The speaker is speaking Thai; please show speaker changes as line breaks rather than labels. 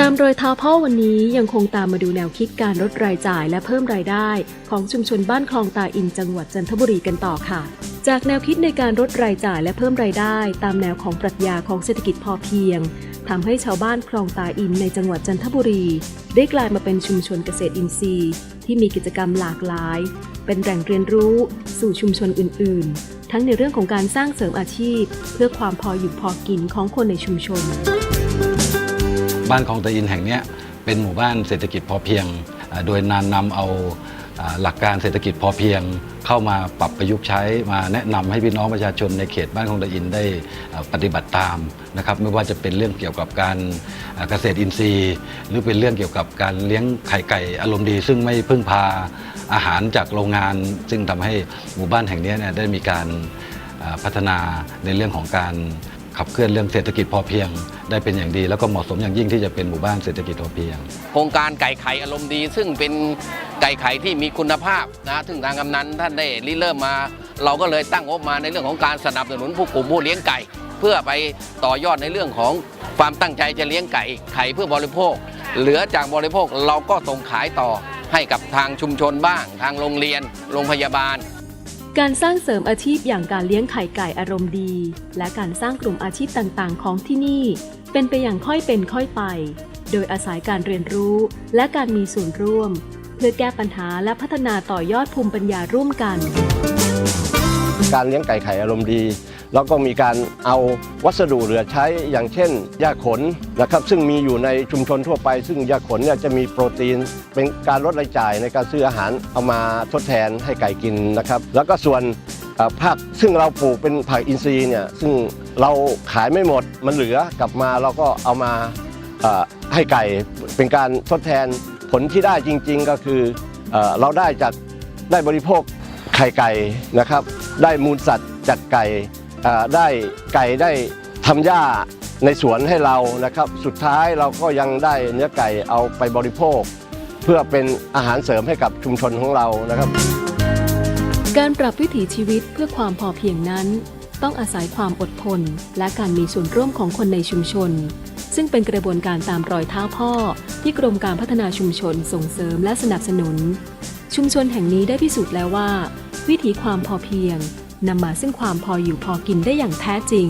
ตามรอยเท้าพ่อวันนี้ยังคงตามมาดูแนวคิดการลดรายจ่ายและเพิ่มรายได้ ของชุมชนบ้านคลองตาอินจังหวัดจันทบุรีกันต่อค่ะ จากแนวคิดในการลดรายจ่ายและเพิ่มรายได้ ตามแนวของปรัชญาของเศรษฐกิจพอเพียงทำให้ชาวบ้านคลองตาอินในจังหวัดจันทบุรี ได้กลายมาเป็นชุมชนเกษตรอินทรีย์ ที่มีกิจกรรมหลากหลาย เป็นแหล่งเรียนรู้ สู่ชุมชนอื่น ๆ ทั้งในเรื่องของการสร้างเสริมอาชีพ เพื่อความพออยู่พอกินของคนในชุมชน
บ้านคลองตะอินแห่งนี้เป็นหมู่บ้านเศรษฐกิจพอเพียง โดยนานนำเอาหลักการเศรษฐกิจพอเพียง เข้ามาปรับประยุกต์ใช้มาแนะนำให้พี่น้องประชาชนในเขตบ้านคลองตะอินได้ปฏิบัติตามนะครับไม่ว่าจะเป็นเรื่องเกี่ยวกับการเกษตรอินทรีย์ หรือเป็นเรื่องเกี่ยวกับการเลี้ยงไข่ไก่อารมณ์ดี ซึ่งไม่พึ่งพาอาหารจากโรงงาน ซึ่งทำให้หมู่บ้านแห่งนี้ได้มีการพัฒนาในเรื่องของการ ขับเคลื่อนเรื่องเศรษฐกิจพอเพียง ได้เป็นอย่างดี แล้วก็เหมาะสมอย่างยิ่งที่จะเป็นหมู่บ้านเศรษฐกิจพอเพียง
โครงการไก่ไข่อารมณ์ดี ซึ่งเป็นไก่ไข่ที่มีคุณภาพนะซึ่งทางกำนันท่านได้ริเริ่มมา เราก็เลยตั้งงบมาในเรื่องของการสนับสนุนผู้กลุ่มผู้เลี้ยงไก่ เพื่อไปต่อยอดในเรื่องของความตั้งใจจะเลี้ยงไก่ไข่เพื่อบริโภค เหลือจากบริโภคเราก็ส่งขายต่อให้กับทางชุมชนบ้าง ทางโรงเรียน โรงพยาบาล
การสร้างเสริมอาชีพอย่างการเลี้ยงไข่ไก่อารมณ์ดี และการสร้างกลุ่มอาชีพต่างๆ ของที่นี่ เป็นไปอย่างค่อยเป็นค่อยไป โดยอาศัยการเรียนรู้และการมีส่วนร่วม เพื่อแก้ปัญหาและพัฒนาต่อยอดภูมิปัญญาร่วมกัน
การเลี้ยงไก่ไข่อารมณ์ดี แล้วก็มีการเอาวัสดุเหลือใช้อย่างเช่นหญ้าขนนะครับซึ่งมีอยู่ในชุมชนทั่วไป ซึ่งหญ้าขนเนี่ยจะมีโปรตีน เป็นการลดรายจ่ายในการซื้ออาหารเอามาทดแทนให้ไก่กินนะครับ แล้วก็ส่วนผักซึ่งเราปลูกเป็นผักอินทรีย์เนี่ยซึ่งเราขายไม่หมดมันเหลือกลับมาเราก็เอามาให้ไก่เป็นการทดแทนผลที่ได้จริง ๆ ก็คือเราได้จากได้บริโภคไข่ไก่นะครับ ได้มูลสัตว์จากไก่ ได้ไก่ได้ทำหญ้าในสวนให้เรานะครับ สุดท้ายเราก็ยังได้เนื้อไก่เอาไปบริโภค เพื่อเป็นอาหารเสริมให้กับชุมชนของเรานะครับ
การปรับวิถีชีวิตเพื่อความพอเพียงนั้น ต้องอาศัยความอดทน และการมีส่วนร่วมของคนในชุมชน ซึ่งเป็นกระบวนการตามรอยเท้าพ่อ ที่กรมการพัฒนาชุมชนส่งเสริมและสนับสนุน ชุมชนแห่งนี้ได้พิสูจน์แล้วว่า วิถีความพอเพียง นำมาซึ่งความพออยู่พอกินได้อย่างแท้จริง